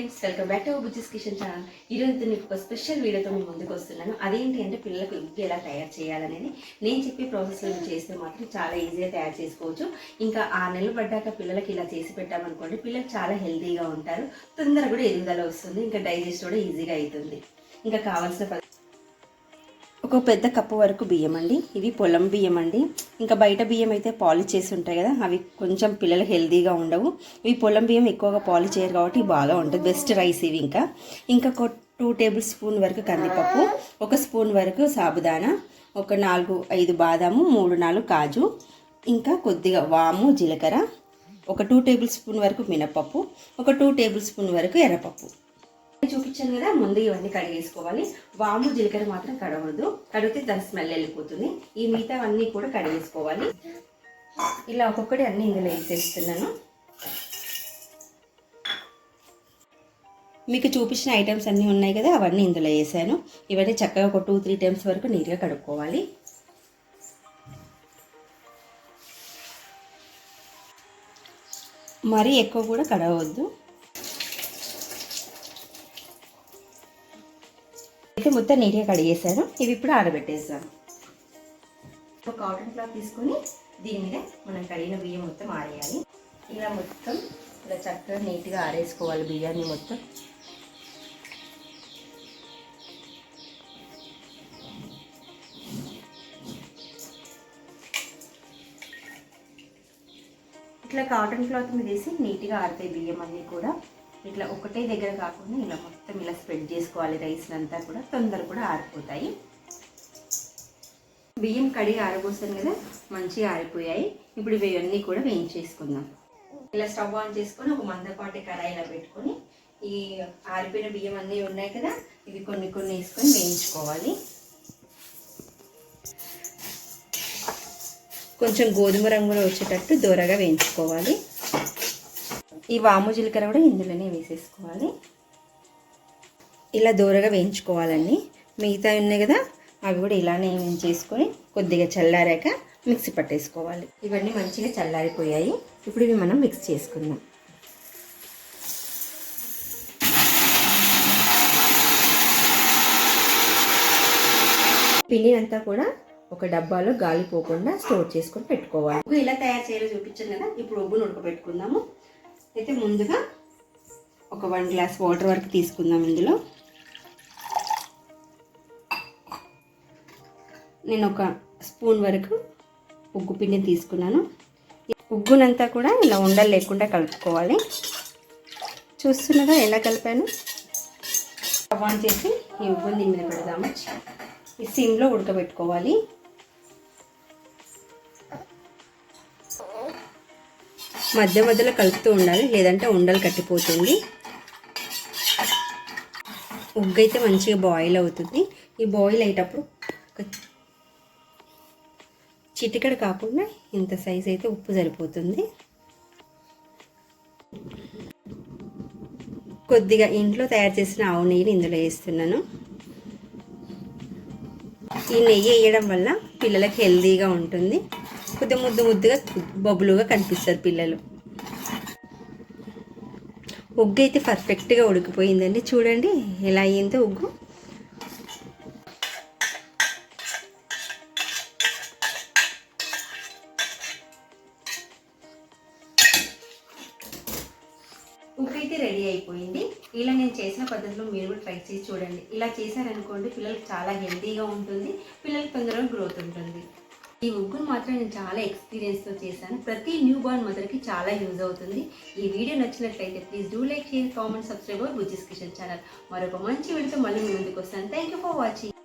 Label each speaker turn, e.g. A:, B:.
A: Friends welcome back to Bujji's kitchen channel ఈరోజు నేను ఒక స్పెషల్ వీడియోతో మీ ముందుకు వస్తున్నాను. అదేంటి అంటే పిల్లలకు ఉగ్గు ఎలా తయారు చేయాలనేది నేను చెప్పే ప్రాసెస్లో మీరు చేస్తే మాత్రం చాలా ఈజీగా తయారు చేసుకోవచ్చు. ఇంకా ఆ నెలలు పడ్డాక పిల్లలకి ఇలా చేసి పెట్టామనుకోండి పిల్లలు చాలా హెల్తీగా ఉంటారు. తొందరగా కూడా ఎదుగుదల వస్తుంది ఇంకా డైజెస్ట్ కూడా ఈజీగా అవుతుంది. ఇంకా కావాల్సిన ఒక పెద్ద కప్పు వరకు బియ్యం అండి. ఇవి పొలం బియ్యం అండి. ఇంకా బయట బియ్యం అయితే పాలిష్ చేసి ఉంటాయి కదా అవి కొంచెం పిల్లలు హెల్తీగా ఉండవు. ఇవి పొలం బియ్యం ఎక్కువగా పాలు చేయరు కాబట్టి బాగా ఉంటుంది. బెస్ట్ రైస్ ఇవి ఇంకా. ఇంకా టూ టేబుల్ స్పూన్ వరకు కందిపప్పు ఒక స్పూన్ వరకు సాబుదానా ఒక నాలుగు ఐదు బాదాము మూడు నాలుగు కాజు ఇంకా కొద్దిగా వాము జీలకర్ర ఒక టూ టేబుల్ స్పూన్ వరకు మినపప్పు ఒక టూ టేబుల్ స్పూన్ వరకు ఎర్రపప్పు. చూపించాను కదా ముందు ఇవన్నీ కడిగేసుకోవాలి. వాము జీలకర్ర మాత్రం కడవద్దు. కడిగితే దాని స్మెల్ వెళ్ళిపోతుంది. ఈ మిగతా అన్నీ కూడా కడిగేసుకోవాలి. ఇలా ఒక్కొక్కటి అన్ని ఇందులో వేసేస్తున్నాను. మీకు చూపించిన ఐటమ్స్ అన్నీ ఉన్నాయి కదా అవన్నీ ఇందులో వేసాను. ఇవన్నీ చక్కగా ఒక టూ త్రీ టైమ్స్ వరకు నీట్గా కడుక్కోవాలి. మరీ ఎక్కువ కూడా కడవద్దు. అయితే మొత్తం నీట్గా కడిగేసాను ఇవి ఇప్పుడు ఆరబెట్టేసాను. ఒక కాటన్ క్లాత్ తీసుకొని దీని మీద మనం కడిగిన బియ్యం మొత్తం ఆరేయాలి. ఇలా మొత్తం ఇలా చక్కగా నీట్గా ఆరేసుకోవాలి బియ్యాన్ని మొత్తం. ఇట్లా కాటన్ క్లాత్ మీద వేసి నీట్గా ఆరుతాయి బియ్యం అన్నీ కూడా ఇట్లా ఒకటే దగ్గర కాకుండా ఇలా మొత్తం ఇలా స్ప్రెడ్ చేసుకోవాలి రైస్లు అంతా కూడా తొందర కూడా ఆరిపోతాయి. బియ్యం కడిగి ఆరబోసాను కదా మంచిగా ఆరిపోయాయి. ఇప్పుడు ఇవన్నీ కూడా వేయించేసుకుందాం. ఇలా స్టవ్ ఆన్ చేసుకొని ఒక మందపాటి కడాయిలో పెట్టుకొని ఈ ఆరిపోయిన బియ్యం అన్నీ ఉన్నాయి కదా ఇవి కొన్ని కొన్ని వేసుకొని వేయించుకోవాలి. కొంచెం గోధుమ రంగులో వచ్చేటట్టు దూరగా వేయించుకోవాలి. ఈ వాము జీలకర్ర కూడా ఇందులోనే వేసేసుకోవాలి. ఇలా దూరగా వేయించుకోవాలండి. మిగతా ఉన్నాయి కదా అవి కూడా ఇలానే వేయించేసుకొని కొద్దిగా చల్లారాక మిక్సీ పట్టేసుకోవాలి. ఇవన్నీ మంచిగా చల్లారిపోయాయి. ఇప్పుడు ఇవి మనం మిక్స్ చేసుకుందాం. పిండినంతా కూడా ఒక డబ్బాలో గాలి పోకుండా స్టోర్ చేసుకొని పెట్టుకోవాలి. ఇలా ఎలా తయారు చేయాలో చూపించాను కదా ఇప్పుడు ఉగ్గును ఉడకబెట్టుకుందాము. అయితే ముందుగా ఒక వన్ గ్లాస్ వాటర్ వరకు తీసుకుందాం ఇందులో. నేను ఒక స్పూన్ వరకు ఉగ్గు పిండిని తీసుకున్నాను. ఉగ్గునంతా కూడా ఇలా ఉండలు లేకుండా కలుపుకోవాలి. చూస్తున్నారా ఎలా కలిపాను? ఆన్ చేసి ఈ ఉగ్గుని దీని మీద పెడదాము. ఈ సిమ్లో ఉడకబెట్టుకోవాలి. మధ్య మధ్యలో కలుపుతూ ఉండాలి లేదంటే ఉండలు కట్టిపోతుంది. ఉగ్గు అయితే మంచిగా బాయిల్ అవుతుంది. ఈ బాయిల్ అయ్యేటప్పుడు చిటికడ కాకుండా ఇంత సైజ్ అయితే ఉప్పు సరిపోతుంది. కొద్దిగా ఇంట్లో తయారు చేసిన ఆవు నెయ్యిని ఇందులో వేస్తున్నాను. ఈ నెయ్యి వేయడం వల్ల పిల్లలకి హెల్తీగా ఉంటుంది. కొద్ది ముద్దు ముద్దుగా బొబ్బులుగా కనిపిస్తారు పిల్లలు. ఉగ్గు అయితే పర్ఫెక్ట్గా ఉడికిపోయిందండి. చూడండి ఎలా అయ్యిందో ఉగ్గు. ఉప్పు అయితే రెడీ అయిపోయింది. ఇలా నేను చేసిన పద్ధతిలో మీరు కూడా ట్రై చేసి చూడండి. ఇలా చేశారనుకోండి పిల్లలకు చాలా హెల్తీగా ఉంటుంది. పిల్లలకు తొందరగా గ్రోత్ ఉంటుంది. ఈ ముగ్గురు మాత్రం నేను చాలా ఎక్స్పీరియన్స్తో చేశాను. ప్రతి న్యూ బార్న్ మదర్కి చాలా యూజ్ అవుతుంది. ఈ వీడియో నచ్చినట్లయితే please do like share comment subscribe Bujji's channel మరొక మంచి వీడియోతో మళ్ళీ మీ ముందుకు వస్తాను. Thank you for watching